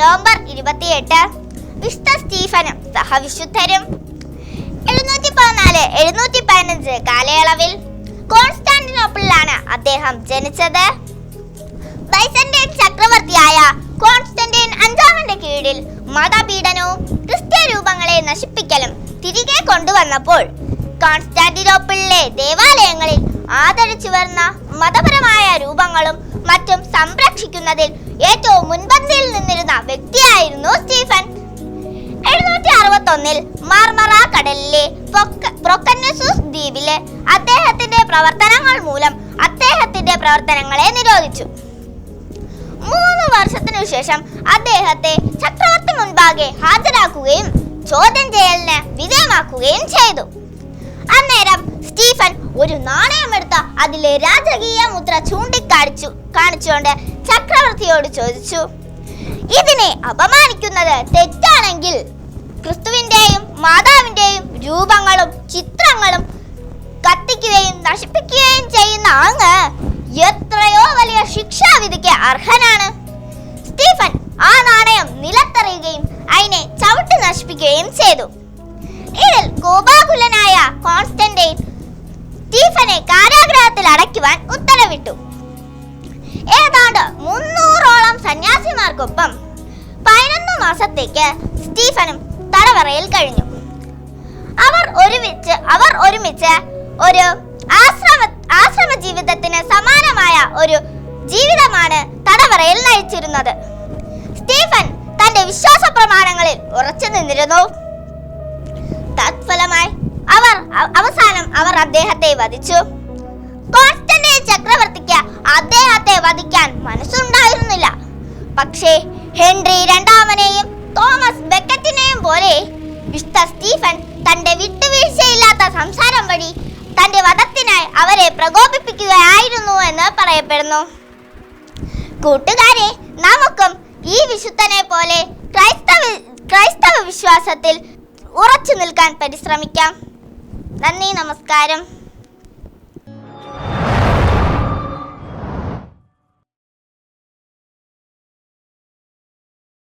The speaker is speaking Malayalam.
നവംബർ ഇരുപത്തിയെട്ട്. വിശുദ്ധ സ്റ്റീഫനും സഹവിശുദ്ധരും. എഴുന്നൂറ്റി പതിനാല് എഴുന്നൂറ്റി പതിനഞ്ച് കാലയളവിൽ കോൺസ്റ്റാന്റിനോപ്പിളിലാണ് അദ്ദേഹം ജനിച്ചത്. ബൈസന്റൈൻ ചക്രവർത്തിയായ കോൺസ്റ്റന്റൈൻ അഞ്ചാമന്റെ കീഴിൽ മതപീഡനവും ക്രിസ്ത്യ രൂപങ്ങളെ നശിപ്പിക്കലും തിരികെ കൊണ്ടുവന്നപ്പോൾ കോൺസ്റ്റാന്റിനോപ്പിളിലെ ദേവാലയങ്ങളിൽ ആദരിച്ചു വരുന്ന മതപരമായ രൂപങ്ങളും മറ്റും സംരക്ഷിക്കുന്നതിൽ ഏറ്റവും മുൻപന്തിയിൽ നിന്നിരുന്ന വ്യക്തിയായിരുന്നു സ്റ്റീഫൻ. എഴുന്നൂറ്റി അറുപത്തൊന്നിൽ മാർമറ കടലിലെ പ്രൊക്കന്നസൂസ് ദ്വീപിലെ അദ്ദേഹത്തിന്റെ പ്രവർത്തനങ്ങൾ മൂലം അദ്ദേഹത്തിന്റെ പ്രവർത്തനങ്ങളെ നിരോധിച്ചു. മൂന്ന് വർഷത്തിനു ശേഷം അദ്ദേഹത്തെ ചക്രവർത്തി മുൻപാകെ ഹാജരാക്കുകയും ചോദ്യം ചെയ്യലിന് വിധേയമാക്കുകയും ചെയ്തു. അന്നേരം സ്റ്റീഫൻ ഒരു നാണയം നാണയമെടുത്ത് അതിലെ രാജകീയ മുദ്ര ചൂണ്ടിക്കാണിച്ചു കാണിച്ചുകൊണ്ട് ചക്രവർത്തിയോട് ചോദിച്ചു ഇതിനെ അപമാനിക്കുന്നത് തെറ്റാണെങ്കിൽ ക്രിസ്തുവിന്റെയും മാതാവിന്റെയും രൂപങ്ങളും ചിത്രങ്ങളും കത്തിക്കുകയും നശിപ്പിക്കുകയും ചെയ്യുന്ന അങ്ങ് എത്രയോ വലിയ ശിക്ഷാവിധിക്ക് അർഹനാണ്. സ്റ്റീഫൻ ആ നാണയം നിലത്തെറിയുകയും അതിനെ ചവിട്ടി നശിപ്പിക്കുകയും ചെയ്തു. ഇതിൽ കോപാകുലനായ കോൺസ്റ്റന്റൈൻ സ്റ്റീഫനെ കാരാഗ്രഹത്തിൽ അടയ്ക്കുവാൻ ഉത്തരവിട്ടു. ഏതാണ്ട് മുന്നൂറോളം സന്യാസിമാർക്കൊപ്പം പതിനൊന്ന് മാസത്തേക്ക് സ്റ്റീഫനും തടവറയിൽ കഴിഞ്ഞു. അവർ ഒരുമിച്ച് അവർ ഒരുമിച്ച് ഒരു ആശ്രമ ആശ്രമ ജീവിതത്തിന് സമാനമായ ഒരു ജീവിതമാണ് തടവറയിൽ നയിച്ചിരുന്നത്. സ്റ്റീഫൻ തന്റെ വിശ്വാസ പ്രമാണങ്ങളിൽ ഉറച്ചു നിന്നിരുന്നു. തത്ഫലമായി അവർ അവസാനം അവർ അദ്ദേഹത്തെ വധിച്ചു. കോൺസ്റ്റന്റൈൻ ചക്രവർത്തിക്ക് അദ്ദേഹത്തെ വധിക്കാൻ മനസ്സുണ്ടായിരുന്നില്ല പക്ഷേ ഹെൻറി രണ്ടാമനെയും തോമസ് ബെക്കറ്റിനെയും പോലെ വിശുദ്ധ സ്റ്റീഫൻ തന്റെ വിട്ടുവീഴ്ചയില്ലാത്ത സംസാരം വഴി തന്റെ വധത്തിനായി അവരെ പ്രകോപിപ്പിക്കുകയായിരുന്നു എന്ന് പറയപ്പെടുന്നു. കൂട്ടുകാരെ നമുക്കും ഈ വിശുദ്ധനെ പോലെ ക്രൈസ്തവ ക്രൈസ്തവ വിശ്വാസത്തിൽ ഉറച്ചു നിൽക്കാൻ പരിശ്രമിക്കാം. നന്ദി നമസ്കാരം.